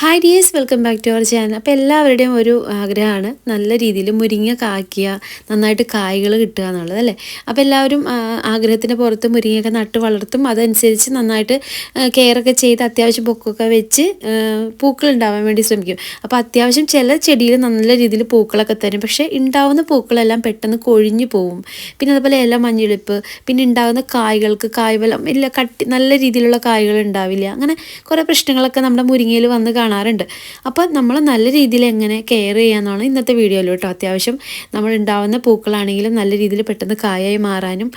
Hi dears welcome back to our channel അപ്പോൾ എല്ലാവരുടെയും ഒരു ആഗ്രഹമാണ് നല്ല രീതിയിൽ മുരിങ്ങ കായ്ക്കുക നന്നായിട്ട് കായ്കൾ കിട്ടുക എന്നുള്ളത് അല്ലേ? അപ്പോൾ എല്ലാവരും ആഗ്രഹത്തിന്റെ പുറത്ത് മുരിങ്ങയൊക്കെ നട്ട് വളർത്തും. അതനുസരിച്ച് നന്നായിട്ട് കെയറൊക്കെ ചെയ്ത് അത്യാവശ്യം പൊക്കൊക്കെ വെച്ച് പൂക്കൾ ഉണ്ടാവാൻ വേണ്ടി ശ്രമിക്കും. അപ്പോൾ അത്യാവശ്യം ചില ചെടിയിൽ നല്ല രീതിയിൽ പൂക്കളൊക്കെ തരും. പക്ഷേ ഉണ്ടാവുന്ന പൂക്കളെല്ലാം പെട്ടെന്ന് കൊഴിഞ്ഞു പോവും. പിന്നെ അതുപോലെ ഇല മഞ്ഞളിപ്പ് പിന്നെ ഉണ്ടാകുന്ന കായ്കൾക്ക് കായ്വലം ഇല്ല കട്ടി നല്ല രീതിയിലുള്ള കായ്കൾ ഉണ്ടാവില്ല. അങ്ങനെ കുറേ പ്രശ്നങ്ങളൊക്കെ നമ്മുടെ മുരിങ്ങയിൽ വന്ന് കാണാറുണ്ട്. അപ്പോൾ നമ്മൾ നല്ല രീതിയിൽ എങ്ങനെ കെയർ ചെയ്യാമെന്നാണ് ഇന്നത്തെ വീഡിയോയിൽ കേട്ടോ അത്യാവശ്യം നമ്മൾ ഉണ്ടാവുന്ന പൂക്കളാണെങ്കിലും നല്ല രീതിയിൽ പെട്ടെന്ന് കായായി മാറാനും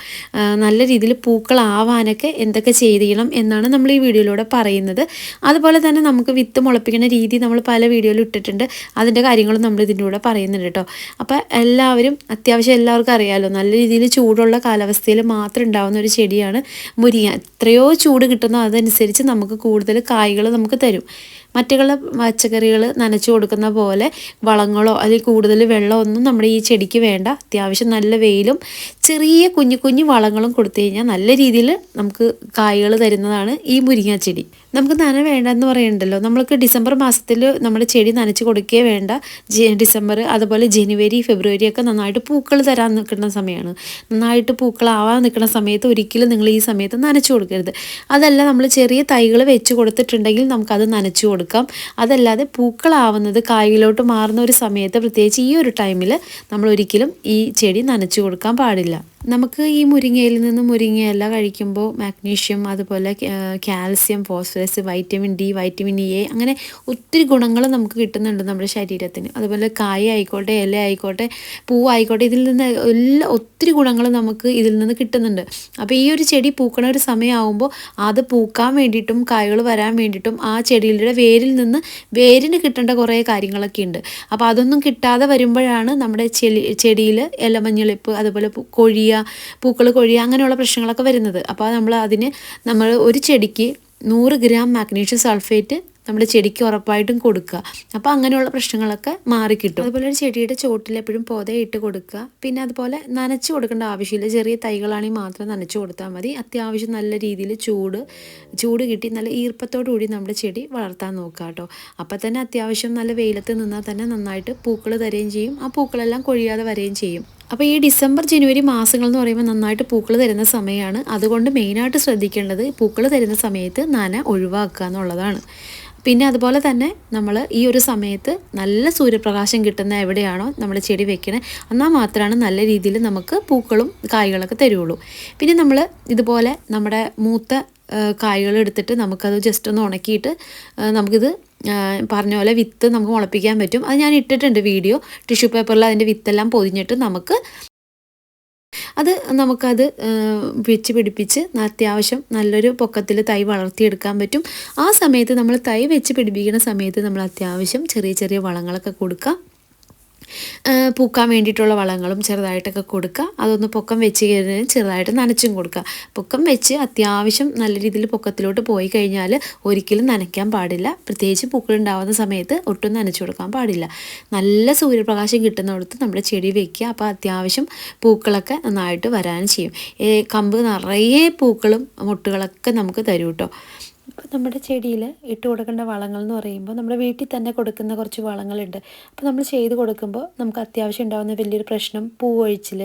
നല്ല രീതിയിൽ പൂക്കളാവാനൊക്കെ എന്തൊക്കെ ചെയ്യണം എന്നാണ് നമ്മൾ ഈ വീഡിയോയിലൂടെ പറയുന്നത്. അതുപോലെ തന്നെ നമുക്ക് വിത്ത് മുളപ്പിക്കുന്ന രീതി നമ്മൾ പല വീഡിയോയിൽ ഇട്ടിട്ടുണ്ട്. അതിന്റെ കാര്യങ്ങളും നമ്മൾ ഇതിന്റെ കൂടെ പറയുന്നുണ്ട് കേട്ടോ. അപ്പോൾ എല്ലാവരും അത്യാവശ്യം എല്ലാവർക്കും അറിയാമല്ലോ നല്ല രീതിയിൽ ചൂടുള്ള കാലാവസ്ഥയിൽ മാത്രം ഉണ്ടാവുന്ന ഒരു ചെടിയാണ് മുരിങ്ങ. എത്രയോ ചൂട് കിട്ടുന്നോ അതനുസരിച്ച് നമുക്ക് കൂടുതൽ കായ്കൾ നമുക്ക് തരും. മറ്റുള്ള പച്ചക്കറികൾ നനച്ചു കൊടുക്കുന്ന പോലെ വളങ്ങളോ അല്ലെങ്കിൽ കൂടുതൽ വെള്ളമോ ഒന്നും നമ്മുടെ ഈ ചെടിക്ക് വേണ്ട. അത്യാവശ്യം നല്ല വെയിലും ചെറിയ കുഞ്ഞു കുഞ്ഞു വളങ്ങളും കൊടുത്തു കഴിഞ്ഞാൽ നല്ല രീതിയിൽ നമുക്ക് കായ്കൾ തരുന്നതാണ് ഈ മുരിങ്ങ ചെടി. നമുക്ക് നന വേണ്ടെന്ന് പറയണ്ടല്ലോ. നമ്മൾക്ക് ഡിസംബർ മാസത്തിൽ നമ്മുടെ ചെടി നനച്ച് കൊടുക്കേ വേണ്ട. ഡിസംബർ അതുപോലെ ജനുവരി ഫെബ്രുവരി ഒക്കെ നന്നായിട്ട് പൂക്കൾ തരാൻ നിൽക്കുന്ന സമയമാണ് നന്നായിട്ട് പൂക്കളാവാൻ നിൽക്കുന്ന സമയത്ത് ഒരിക്കലും നിങ്ങൾ ഈ സമയത്ത് നനച്ചു കൊടുക്കരുത്. അതല്ല നമ്മൾ ചെറിയ തൈകൾ വെച്ച് കൊടുത്തിട്ടുണ്ടെങ്കിൽ നമുക്കത് നനച്ചു കൊടുക്കാം. അതല്ലാതെ പൂക്കളാവുന്നത് കായലോട്ട് മാറുന്ന ഒരു സമയത്ത് പ്രത്യേകിച്ച് ഈ ഒരു ടൈമിൽ നമ്മൾ ഒരിക്കലും ഈ ചെടി നനച്ചു കൊടുക്കാൻ പാടില്ല. നമുക്ക് ഈ മുരിങ്ങയിൽ നിന്ന് മുരിങ്ങയല്ല കഴിക്കുമ്പോൾ മാഗ്നീഷ്യം അതുപോലെ calcium phosphorus vitamin D vitamin A അങ്ങനെ ഒത്തിരി ഗുണങ്ങൾ നമുക്ക് കിട്ടുന്നുണ്ട് നമ്മുടെ ശരീരത്തിന്. അതുപോലെ കായ ആയിക്കോട്ടെ ഇല ആയിക്കോട്ടെ പൂവായിക്കോട്ടെ ഇതിൽ നിന്ന് എല്ലാ ഒത്തിരി ഗുണങ്ങൾ നമുക്ക് ഇതിൽ നിന്ന് കിട്ടുന്നുണ്ട്. അപ്പോൾ ഈ ഒരു ചെടി പൂക്കണ ഒരു സമയമാകുമ്പോൾ അത് പൂക്കാൻ വേണ്ടിയിട്ടും കായകൾ വരാൻ വേണ്ടിയിട്ടും ആ ചെടിയുടെ വേരിൽ നിന്ന് വേരിന് കിട്ടേണ്ട കുറേ കാര്യങ്ങളൊക്കെ ഉണ്ട്. അപ്പോൾ അതൊന്നും കിട്ടാതെ വരുമ്പോഴാണ് നമ്മുടെ ചെടി ചെടിയിൽ ഇലമഞ്ഞളിപ്പ് അതുപോലെ പൂ- കൊഴിയ പൂക്കൾ കൊഴിയുക അങ്ങനെയുള്ള പ്രശ്നങ്ങളൊക്കെ വരുന്നത്. അപ്പോൾ നമ്മൾ അതിന് നമ്മൾ ഒരു ചെടിക്ക് നൂറ് ഗ്രാം മാഗ്നീഷ്യം സൾഫേറ്റ് നമ്മൾ ചെടിക്ക് ഉറപ്പായിട്ടും കൊടുക്കുക. അപ്പോൾ അങ്ങനെയുള്ള പ്രശ്നങ്ങളൊക്കെ മാറിക്കിട്ടും അതുപോലെ ഒരു ചെടിയുടെ ചോട്ടിൽ എപ്പോഴും പൊതയിട്ട് കൊടുക്കുക. പിന്നെ അതുപോലെ നനച്ച് കൊടുക്കേണ്ട ആവശ്യമില്ല. ചെറിയ തൈകളാണെങ്കിൽ മാത്രം നനച്ച് കൊടുത്താൽ മതി. അത്യാവശ്യം നല്ല രീതിയിൽ ചൂട് ചൂട് കിട്ടി നല്ല ഈർപ്പത്തോടു കൂടി നമ്മുടെ ചെടി വളർത്താൻ നോക്കുക കേട്ടോ. അപ്പോൾ തന്നെ അത്യാവശ്യം നല്ല വെയിലത്ത് നിന്നാൽ തന്നെ നന്നായിട്ട് പൂക്കൾ തരുകയും ചെയ്യും. ആ പൂക്കളെല്ലാം കൊഴിയാതെ വരികയും ചെയ്യും. അപ്പോൾ ഈ ഡിസംബർ ജനുവരി മാസങ്ങൾ എന്ന് പറയുമ്പോൾ നന്നായിട്ട് പൂക്കൾ തരുന്ന സമയമാണ്. അതുകൊണ്ട് മെയിനായിട്ട് ശ്രദ്ധിക്കേണ്ടത് പൂക്കൾ തരുന്ന സമയത്ത് നന ഒഴിവാക്കുക എന്നുള്ളതാണ്. പിന്നെ അതുപോലെ തന്നെ നമ്മൾ ഈ ഒരു സമയത്ത് നല്ല സൂര്യപ്രകാശം കിട്ടുന്ന എവിടെയാണോ നമ്മൾ ചെടി വെക്കണേ എന്നാൽ മാത്രമാണ് നല്ല രീതിയിൽ നമുക്ക് പൂക്കളും കായ്കളൊക്കെ തരുള്ളൂ. പിന്നെ നമ്മൾ ഇതുപോലെ നമ്മുടെ മൂത്ത കായ്കൾ എടുത്തിട്ട് നമുക്കത് ജസ്റ്റ് ഒന്ന് ഉണക്കിയിട്ട് നമുക്കിത് പറഞ്ഞ പോലെ വിത്ത് നമുക്ക് മുളപ്പിക്കാൻ പറ്റും. അത് ഞാൻ ഇട്ടിട്ടുണ്ട് വീഡിയോ. ടിഷ്യൂ പേപ്പറിൽ അതിന്റെ വിത്തെല്ലാം പൊതിഞ്ഞിട്ട് നമുക്ക് അത് നമുക്കത് വെച്ച് പിടിപ്പിച്ച് അത്യാവശ്യം നല്ലൊരു പൊക്കത്തിൽ തൈ വളർത്തിയെടുക്കാൻ പറ്റും. ആ സമയത്ത് നമ്മൾ തൈ വെച്ച് പിടിപ്പിക്കുന്ന സമയത്ത് നമ്മൾ അത്യാവശ്യം ചെറിയ ചെറിയ വളങ്ങളൊക്കെ കൊടുക്കാം. പൂക്കാൻ വേണ്ടിയിട്ടുള്ള വളങ്ങളും ചെറുതായിട്ടൊക്കെ കൊടുക്കുക. അതൊന്ന് പൊക്കം വെച്ച് കഴിഞ്ഞാൽ ചെറുതായിട്ട് നനച്ചും കൊടുക്കുക. പൊക്കം വെച്ച് അത്യാവശ്യം നല്ല രീതിയിൽ പൊക്കത്തിലോട്ട് പോയി കഴിഞ്ഞാൽ ഒരിക്കലും നനയ്ക്കാൻ പാടില്ല. പ്രത്യേകിച്ച് പൂക്കൾ ഉണ്ടാവുന്ന സമയത്ത് ഒട്ടും നനച്ചു കൊടുക്കാൻ പാടില്ല. നല്ല സൂര്യപ്രകാശം കിട്ടുന്നിടത്ത് നമ്മുടെ ചെടി വെക്കുക. അപ്പോൾ അത്യാവശ്യം പൂക്കളൊക്കെ നന്നായിട്ട് വരാൻ ചെയ്യും. കമ്പ് നിറയെ പൂക്കളും മുട്ടുകളൊക്കെ നമുക്ക് തരും കേട്ടോ. അപ്പോൾ നമ്മുടെ ചെടിയിൽ ഇട്ട് കൊടുക്കേണ്ട വളങ്ങൾ എന്ന് പറയുമ്പോൾ നമ്മുടെ വീട്ടിൽ തന്നെ കൊടുക്കുന്ന കുറച്ച് വളങ്ങളുണ്ട്. അപ്പോൾ നമ്മൾ ചെയ്ത് കൊടുക്കുമ്പോൾ നമുക്ക് അത്യാവശ്യം ഉണ്ടാകുന്ന വലിയൊരു പ്രശ്നം പൂവൊഴിച്ചിൽ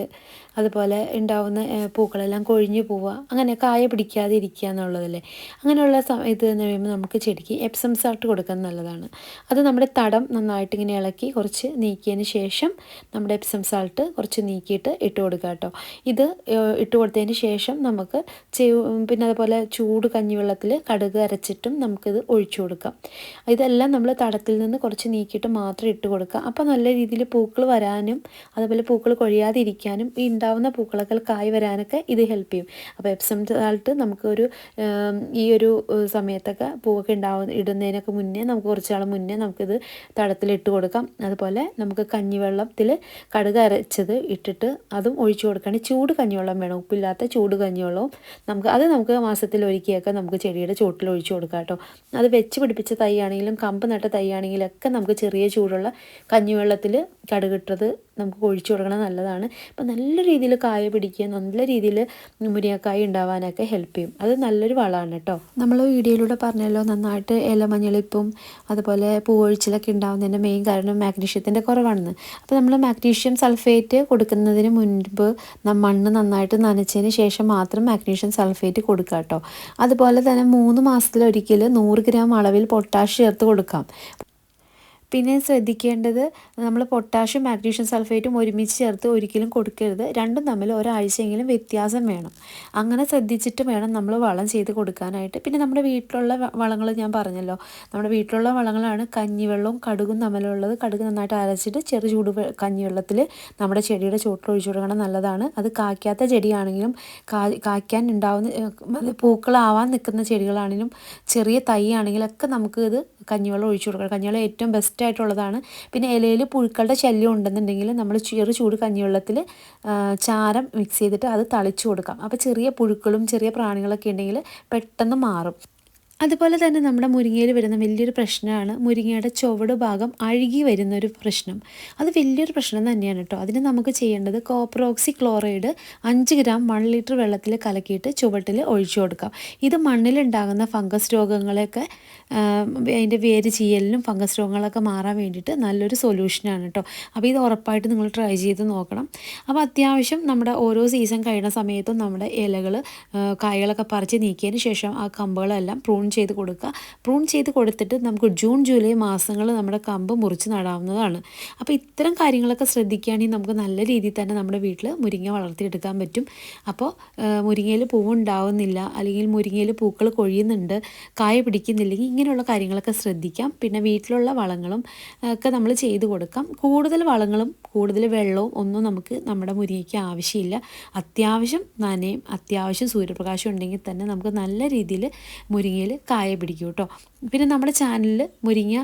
അതുപോലെ ഉണ്ടാവുന്ന പൂക്കളെല്ലാം കൊഴിഞ്ഞു പോവുക അങ്ങനെ കായ പിടിക്കാതെ ഇരിക്കുക എന്നുള്ളതല്ലേ? അങ്ങനെയുള്ള ഇത് എന്ന് പറയുമ്പോൾ നമുക്ക് ചെടിക്ക് എപ്സം സാൾട്ട് കൊടുക്കാൻ നല്ലതാണ്. അത് നമ്മുടെ തടം നന്നായിട്ട് ഇങ്ങനെ ഇളക്കി കുറച്ച് നീക്കിയതിന് ശേഷം നമ്മുടെ എപ്സം സാൾട്ട് കുറച്ച് നീക്കിയിട്ട് ഇട്ട് കൊടുക്കുക കേട്ടോ. ഇത് ഇട്ട് കൊടുത്തതിന് ശേഷം നമുക്ക് പിന്നെ അതുപോലെ ചൂട് കഞ്ഞിവെള്ളത്തിൽ കടുക് അരച്ചിട്ടും നമുക്കിത് ഒഴിച്ചു കൊടുക്കാം. ഇതെല്ലാം നമ്മൾ തടത്തിൽ നിന്ന് കുറച്ച് നീക്കിയിട്ട് മാത്രം ഇട്ട് കൊടുക്കുക. അപ്പോൾ നല്ല രീതിയിൽ പൂക്കൾ വരാനും അതുപോലെ പൂക്കൾ കൊഴിയാതിരിക്കാനും ഈ ഉണ്ടാവുന്ന പൂക്കളൊക്കെ കായ് വരാനൊക്കെ ഇത് ഹെൽപ്പ് ചെയ്യും. അപ്പോൾ എപ്സം സാൾട്ട് നമുക്കൊരു ഈ ഒരു സമയത്തൊക്കെ പൂവൊക്കെ ഉണ്ടാവുന്ന ഇടുന്നതിനൊക്കെ മുന്നേ നമുക്ക് കുറച്ച് നാൾ മുന്നേ നമുക്കിത് തടത്തിലിട്ട് കൊടുക്കാം. അതുപോലെ നമുക്ക് കഞ്ഞിവെള്ളത്തിൽ കടുക് അരച്ചത് ഇട്ടിട്ട് അതും ഒഴിച്ചു കൊടുക്കണം ചൂട് കഞ്ഞിവെള്ളം വേണം. ഉപ്പില്ലാത്ത ചൂട് കഞ്ഞിവെള്ളവും നമുക്ക് അത് നമുക്ക് മാസത്തിൽ ഒരിക്കലൊക്കെ നമുക്ക് ചെടിയുടെ ചോട്ടിൽ ഒഴിച്ചു കൊടുക്കാം കേട്ടോ. അത് വെച്ച് പിടിപ്പിച്ച തൈ ആണെങ്കിലും കമ്പ് നട്ട തൈ ആണെങ്കിലൊക്കെ നമുക്ക് ചെറിയ ചൂടുള്ള കഞ്ഞിവെള്ളത്തിൽ കടുകിട്ടത് നമുക്ക് ഒഴിച്ചു കൊടുക്കണം നല്ലതാണ്. അപ്പം നല്ല രീതിയിൽ കായ പിടിക്കുക നല്ല രീതിയിൽ മുരിങ്ങക്കായ ഉണ്ടാവാനൊക്കെ ഹെൽപ്പ് ചെയ്യും. അത് നല്ലൊരു വളമാണ് കേട്ടോ. നമ്മൾ വീഡിയോയിലൂടെ പറഞ്ഞല്ലോ നന്നായിട്ട് ഇല മഞ്ഞളിപ്പും അതുപോലെ പൂവൊഴിച്ചിലൊക്കെ ഉണ്ടാവുന്നതിന്റെ മെയിൻ കാരണം മാഗ്നീഷ്യത്തിന്റെ കുറവാണെന്ന്. അപ്പോൾ നമ്മൾ മാഗ്നീഷ്യം സൾഫേറ്റ് കൊടുക്കുന്നതിന് മുൻപ് മണ്ണ് നന്നായിട്ട് നനച്ചതിന് ശേഷം മാത്രം മാഗ്നീഷ്യം സൾഫേറ്റ് കൊടുക്കുക കേട്ടോ. അതുപോലെ തന്നെ മൂന്ന് മാസത്തിലൊരിക്കൽ നൂറ് ഗ്രാം അളവിൽ പൊട്ടാഷ് ചേർത്ത് കൊടുക്കാം. പിന്നെ ശ്രദ്ധിക്കേണ്ടത് നമ്മൾ പൊട്ടാഷ്യം മാഗ്നീഷ്യം സൾഫേറ്റും ഒരുമിച്ച് ചേർത്ത് ഒരിക്കലും കൊടുക്കരുത്. രണ്ടും തമ്മിൽ ഒരാഴ്ചയെങ്കിലും വ്യത്യാസം വേണം. അങ്ങനെ ശ്രദ്ധിച്ചിട്ട് വേണം നമ്മൾ വളം ചെയ്ത് കൊടുക്കാനായിട്ട്. പിന്നെ നമ്മുടെ വീട്ടിലുള്ള വളങ്ങൾ ഞാൻ പറഞ്ഞല്ലോ. നമ്മുടെ വീട്ടിലുള്ള വളങ്ങളാണ് കഞ്ഞിവെള്ളവും കടുകും തമ്മിലുള്ളത്. കടുക് നന്നായിട്ട് അരച്ചിട്ട് ചെറു ചൂട് കഞ്ഞിവെള്ളത്തിൽ നമ്മുടെ ചെടിയുടെ ചോട്ടിൽ ഒഴിച്ചു കൊടുക്കണം നല്ലതാണ്. അത് കായ്ക്കാത്ത ചെടിയാണെങ്കിലും കായ്ക്കാൻ ഉണ്ടാവുന്ന പൂക്കളാവാൻ നിൽക്കുന്ന ചെടികളാണെങ്കിലും ചെറിയ തൈ ആണെങ്കിലൊക്കെ നമുക്ക് ഇത് കഞ്ഞിവെള്ളം ഒഴിച്ചു കൊടുക്കണം. കഞ്ഞിവെള്ളം ഏറ്റവും ബെസ്റ്റ് ആയിട്ടുള്ളതാണ്. പിന്നെ ഇലയിൽ പുഴുക്കളുടെ ശല്യം ഉണ്ടെന്നുണ്ടെങ്കിൽ നമ്മൾ ചെറു ചൂട് കഞ്ഞിവെള്ളത്തിൽ ചാരം മിക്സ് ചെയ്തിട്ട് അത് തളിച്ചു കൊടുക്കാം. അപ്പോൾ ചെറിയ പുഴുക്കളും ചെറിയ പ്രാണികളൊക്കെ ഉണ്ടെങ്കിൽ പെട്ടെന്ന് മാറും. അതുപോലെ തന്നെ നമ്മുടെ മുരിങ്ങയിൽ വരുന്ന വലിയൊരു പ്രശ്നമാണ് മുരിങ്ങയുടെ ചുവട് ഭാഗം അഴുകി വരുന്ന ഒരു പ്രശ്നം. അത് വലിയൊരു പ്രശ്നം തന്നെയാണ് കേട്ടോ. അതിന് നമുക്ക് ചെയ്യേണ്ടത് കോപ്രോക്സി ക്ലോറൈഡ് അഞ്ച് ഗ്രാം വൺ ലിറ്റർ വെള്ളത്തിൽ കലക്കിയിട്ട് ചുവട്ടിൽ ഒഴിച്ചു കൊടുക്കാം. ഇത് മണ്ണിലുണ്ടാകുന്ന ഫംഗസ് രോഗങ്ങളെയൊക്കെ അതിന്റെ വേര് ചീയലിനും ഫംഗസ് രോഗങ്ങളൊക്കെ മാറാൻ വേണ്ടിയിട്ട് നല്ലൊരു സൊല്യൂഷനാണ് കേട്ടോ. അപ്പോൾ ഇത് ഉറപ്പായിട്ട് നിങ്ങൾ ട്രൈ ചെയ്ത് നോക്കണം. അപ്പോൾ അത്യാവശ്യം നമ്മുടെ ഓരോ സീസൺ കഴിയുന്ന സമയത്തും നമ്മുടെ ഇലകൾ കായകളൊക്കെ പറിച്ച് നീക്കിയതിന് ശേഷം ആ കമ്പുകളെല്ലാം പ്രൂൺ ചെയ്ത് കൊടുക്കുക. പ്രൂൺ ചെയ്ത് കൊടുത്തിട്ട് നമുക്ക് ജൂൺ ജൂലൈ മാസങ്ങൾ നമ്മുടെ കമ്പ് മുറിച്ച് നടാവുന്നതാണ്. അപ്പോൾ ഇത്തരം കാര്യങ്ങളൊക്കെ ശ്രദ്ധിക്കുകയാണെങ്കിൽ നമുക്ക് നല്ല രീതിയിൽ തന്നെ നമ്മുടെ വീട്ടിൽ മുരിങ്ങ വളർത്തിയെടുക്കാൻ പറ്റും. അപ്പോൾ മുരിങ്ങയിൽ പൂവുണ്ടാവുന്നില്ല അല്ലെങ്കിൽ മുരിങ്ങയിൽ പൂക്കൾ കൊഴിയുന്നുണ്ട് കായ പിടിക്കുന്നില്ലെങ്കിൽ ഇങ്ങനെയുള്ള കാര്യങ്ങളൊക്കെ ശ്രദ്ധിക്കാം. പിന്നെ വീട്ടിലുള്ള വളങ്ങളും ഒക്കെ നമ്മൾ ചെയ്ത് കൊടുക്കാം. കൂടുതൽ വളങ്ങളും കൂടുതൽ വെള്ളവും ഒന്നും നമുക്ക് നമ്മുടെ മുരിങ്ങയ്ക്ക് ആവശ്യമില്ല. അത്യാവശ്യം നനയും അത്യാവശ്യം സൂര്യപ്രകാശം ഉണ്ടെങ്കിൽ തന്നെ നമുക്ക് നല്ല രീതിയിൽ മുരിങ്ങയിൽ കായ പിടിക്കും കേട്ടോ പിന്നെ നമ്മുടെ ചാനലിൽ മുരിങ്ങ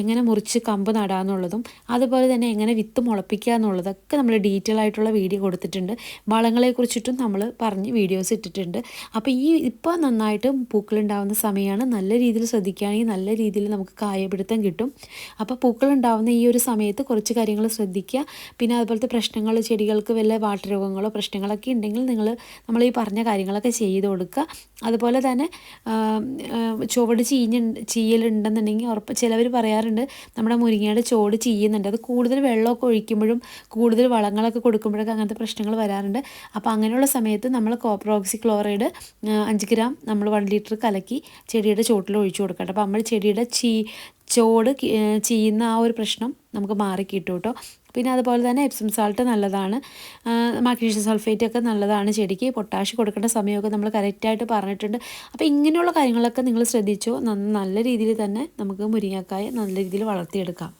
എങ്ങനെ മുറിച്ച് കമ്പ് നടാന്നുള്ളതും അതുപോലെ തന്നെ എങ്ങനെ വിത്ത് മുളപ്പിക്കുക എന്നുള്ളതൊക്കെ നമ്മൾ ഡീറ്റെയിൽ ആയിട്ടുള്ള വീഡിയോ കൊടുത്തിട്ടുണ്ട്. വളങ്ങളെക്കുറിച്ചിട്ടും നമ്മൾ പറഞ്ഞ് വീഡിയോസ് ഇട്ടിട്ടുണ്ട്. അപ്പോൾ ഈ ഇപ്പോൾ നന്നായിട്ട് പൂക്കളുണ്ടാവുന്ന സമയമാണ് നല്ല രീതിയിൽ ശ്രദ്ധിക്കുകയാണെങ്കിൽ നല്ല രീതിയിൽ നമുക്ക് കായപിടുത്തം കിട്ടും. അപ്പോൾ പൂക്കളുണ്ടാവുന്ന ഈ ഒരു സമയത്ത് കുറച്ച് കാര്യങ്ങൾ ശ്രദ്ധിക്കുക. പിന്നെ അതുപോലത്തെ പ്രശ്നങ്ങൾ ചെടികൾക്ക് വല്ല വാട്ടരോഗങ്ങളോ പ്രശ്നങ്ങളൊക്കെ ഉണ്ടെങ്കിൽ നിങ്ങൾ നമ്മൾ ഈ പറഞ്ഞ കാര്യങ്ങളൊക്കെ ചെയ്ത് കൊടുക്കുക. അതുപോലെ തന്നെ ചുവട് ചീഞ്ഞ ചീയലുണ്ടെന്നുണ്ടെങ്കിൽ ഉറപ്പ് ചിലവർ പറയാറുണ്ട് നമ്മുടെ മുരിങ്ങയുടെ ചുവട് ചീയുന്നുണ്ട്. അത് കൂടുതൽ വെള്ളമൊക്കെ ഒഴിക്കുമ്പോഴും കൂടുതൽ വളങ്ങളൊക്കെ കൊടുക്കുമ്പോഴൊക്കെ അങ്ങനത്തെ പ്രശ്നങ്ങൾ വരാറുണ്ട്. അപ്പോൾ അങ്ങനെയുള്ള സമയത്ത് നമ്മൾ കോപ്രോക്സി ക്ലോറൈഡ് അഞ്ച് ഗ്രാം നമ്മൾ വൺ ലിറ്റർ കലക്കി ചെടിയുടെ ചുവട്ടിൽ ഒഴിച്ചു കൊടുക്കട്ടെ. അപ്പോൾ നമ്മൾ ചെടിയുടെ ചീ ചോട് ചെയ്യുന്ന ആ ഒരു പ്രശ്നം നമുക്ക് മാറിക്കിട്ടും കേട്ടോ. പിന്നെ അതുപോലെ തന്നെ എപ്സം സാൾട്ട് നല്ലതാണ്. മാഗ്നീഷ്യം സൾഫേറ്റ് ഒക്കെ നല്ലതാണ് ചെടിക്ക്. പൊട്ടാഷ് കൊടുക്കേണ്ട സമയമൊക്കെ നമ്മൾ കറക്റ്റായിട്ട് പറഞ്ഞിട്ടുണ്ട്. അപ്പോൾ ഇങ്ങനെയുള്ള കാര്യങ്ങളൊക്കെ നിങ്ങൾ ശ്രദ്ധിച്ചോ? നല്ല രീതിയിൽ തന്നെ നമുക്ക് മുരിങ്ങക്കായ നല്ല രീതിയിൽ വളർത്തിയെടുക്കാം.